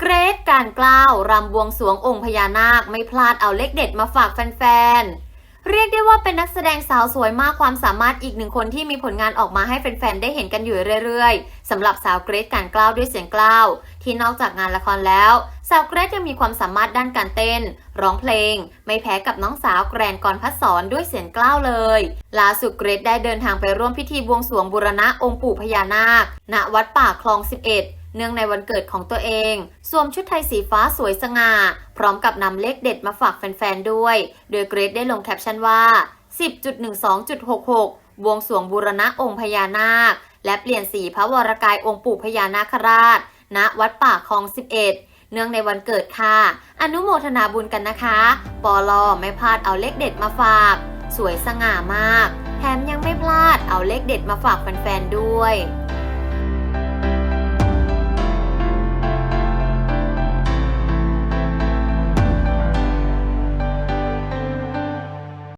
เกรทการกล้าวรำบวงสวงองค์พญานาคไม่พลาดเอาเลขเด็ดมาฝากแฟนๆ เรียกได้ว่าเป็นนักแสดงสาวสวยมากความสามารถอีกหนึ่งคนที่มีผลงานออกมาให้แฟนๆ ได้เห็นกันอยู่เรื่อยๆ สำหรับสาวเกรทการกล้าวด้วยเสียงกล้าว ที่นอกจากงานละครแล้ว สาวเกรทยังมีความสามารถด้านการเต้น ร้องเพลง ไม่แพ้กับน้องสาวแกรนกรพัฒสอนด้วยเสียงกล้าวเลยล่าสุดเกรทได้เดินทางไปร่วมพิธีบวงสวงบูรณะองค์ปู่พญานาค ณวัดป่าคลอง 11 เนื่องในวันเกิดของตัวเองสวมชุดไทยสีฟ้าสวยสง่า พร้อมกับนำเลขเด็ดมาฝากแฟนๆด้วย โดยเกรทได้ลงแคปชั่นว่า 10.12.66 บวงสวงบูรณะองค์พญานาค และเปลี่ยนสีพระวรกายองค์ปู่พญานาคราช ณ วัดป่าคลอง 11เนื่องในวันเกิดค่ะ อนุโมทนาบุญกันนะคะ ปอลอไม่พลาดเอาเลขเด็ดมาฝาก สวยสง่ามาก แถมยังไม่พลาดเอาเลขเด็ดมาฝากแฟนๆด้วย